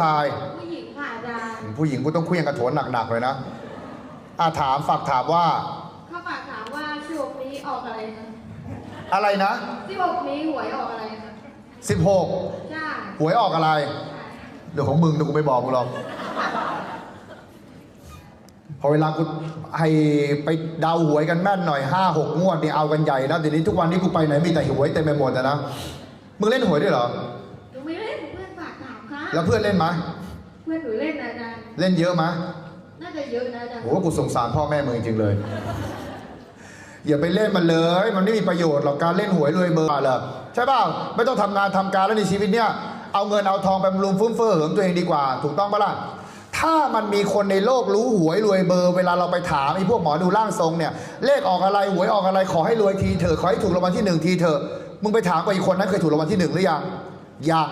ชาย ผู้หญิงค่ะอาจารย์ผู้หญิงกูต้องเคลี้ยงกระโถนหนักๆเลยนะอาถามฝากถามว่าข้าฝากถามว่าสิบหกนี้ออกอะไรคะอะไรนะสิบหกนี้หวยออกอะไรคะ16ใช่หวยออกอะไร เดี๋ยวของมึงนะกูไม่บอกมึงหรอกพอเวลากูให้ไปเดาหวยกันแม่นหน่อยห้าหกงวดนี่เอากันใหญ่นะเดี๋ยวนี้ทุกวันนี้กูไปไหนมีแต่หวยเต็มไปหมดอะนะมึงเล่นหวยด้วยเหรอ แล้วเพื่อนเล่นไหมเพื่อนหนูเล่นนะอาจารย์เล่นเยอะไหมน่าจะเยอะนะอาจารย์โอ้กูสงสารพ่อแม่มึงจริงๆเลย อย่าไปเล่นมันเลย มันไม่มีประโยชน์หรอกการเล่นหวยรวยเบอร์เลยใช่เปล่าไม่ต้องทำงานทำการแล้วในชีวิตเนี้ยเอาเงินเอาทองไปบำรุงฟุ้มเฟ้อเหิมตัวเองดีกว่า ถูกต้องปะล่ะถ้ามันมีคนในโลกรู้หวยรวยเบอร์ เวลาเราไปถามไอ้พวกหมอดูร่างทรงเนี่ยเลขออกอะไรหวยออกอะไรขอให้รวยทีเถอะขอให้ถูกรางวัลที่หนึ่งทีเถอะมึงไปถามกับอีกคนนั้นเคยถูกรางวัลที่หนึ่งหรือยังยัง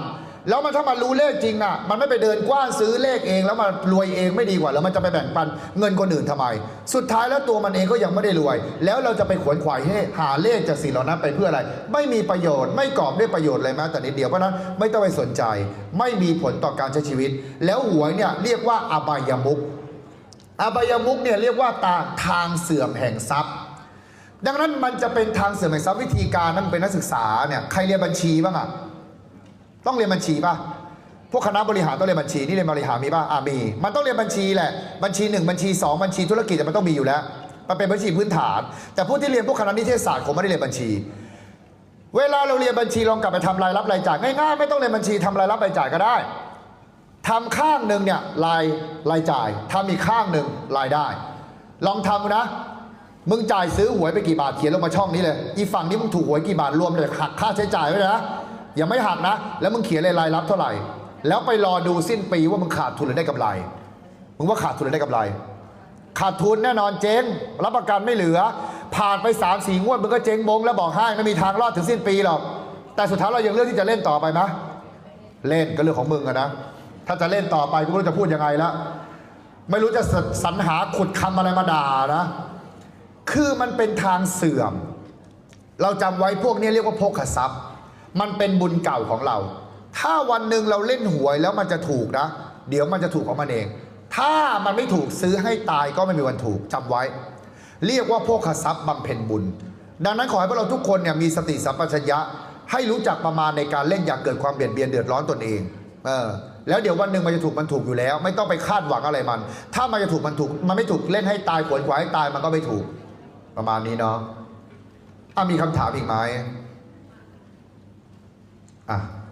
แล้วมันถ้ามันรู้เลขจริงอะ มันไม่ไปเดินกว้านซื้อเลขเอง แล้วมารวยเองไม่ดีกว่าแล้วมันจะไปแบ่งปันเงินคนอื่นทำไม สุดท้ายแล้วตัวมันเองก็ยังไม่ได้รวย แล้วเราจะไปขวนขวายให้หาเลขจากสิ่งเหล่านั้นไปเพื่ออะไร ไม่มีประโยชน์ไม่กอบด้วยประโยชน์เลยแม้แต่นิดเดียวเพราะฉะนั้นไม่ต้องไปสนใจ ไม่มีผลต่อการใช้ชีวิต แล้วหวยเนี่ยเรียกว่าอบายมุกอบายมุกเนี่ยเรียกว่าตาทางเสื่อมแห่งทรัพย์ดังนั้นมันจะเป็นทางเสื่อมแห่งทรัพย์วิธีการนั้นเป็นนักศึกษาเนี่ยใครเรียนบัญชีบ้างอะ ต้องเรียนบัญชีป่ะพวกคณะบริหารต้องเรียนบัญชีนี่เรียนบริหารมีป่ะอ่ามีมันต้องเรียนบัญชีแหละบัญชีหนึ่งบัญชีสองบัญชีธุรกิจมันต้องมีอยู่แล้ว มันเป็นบัญชีพื้นฐาน แต่ผู้ที่เรียนพวกคณะนิเทศศาสตร์ผมไม่ได้เรียนบัญชี เวลาเราเรียนบัญชีลองกลับไปทำรายรับรายจ่ายง่ายๆไม่ต้องเรียนบัญชีทำรายรับรายจ่ายก็ได้ทำข้างหนึ่งเนี่ยรายรายจ่ายทำอีกข้างหนึ่งรายได้ ลองทำนะ มึงจ่ายซื้อหวยไปกี่บาทเขียนลงมาช่องนี้เลย อีฝั่งนี้มึงถูกหวยกี่บาทรวมเลยหักค่าใช้จ่ายไว้นะ ย่าไม่หักนะ แล้วมึงเขียนรายรับเท่าไหร่ แล้วไปรอดูสิ้นปีว่ามึงขาดทุนหรือได้กำไรมึงว่าขาดทุนหรือได้กำไร ขาดทุนแน่นอนเจ๊งรับประกันไม่เหลือ ผ่านไป3ามสี่งวดมึงก็เจ๊งบงแล้วบอกให้ไม่มีทางรอดถึงสิ้นปีหรอกแต่สุดท้ายเรายังเลือกที่จะเล่นต่อไปไหมเล่นก็เรื่องของมึงอะนะถ้าจะเล่นต่อไปกูไม่รู้จะพูดยังไงละไม่รู้จะสสรรหาขุดคำอะไรมาด่านะ คือมันเป็นทางเสื่อม เราจำไว้พวกนี้เรียกว่าโภคทรัพย์ มันเป็นบุญเก่าของเรา ถ้าวันหนึ่งเราเล่นหวยแล้วมันจะถูกนะ เดี๋ยวมันจะถูกของมันเอง ถ้ามันไม่ถูกซื้อให้ตายก็ไม่มีวันถูกจำไว้ เรียกว่าโภคทรัพย์บำเพ็ญบุญ ดังนั้นขอให้พวกเราทุกคนเนี่ยมีสติสัมปชัญญะ ให้รู้จักประมาณในการเล่นอย่าเกิดความเบียดเบียนเดือดร้อนตนเอง เออแล้วเดี๋ยววันหนึ่งมันจะถูกมันถูกอยู่แล้ว ไม่ต้องไปคาดหวังอะไรมัน ถ้ามันจะถูกมันถูก มันไม่ถูกเล่นให้ตายขวนขวายให้ตายมันก็ไม่ถูก ประมาณนี้เนาะอะมีคำถามอีกไหม Ah,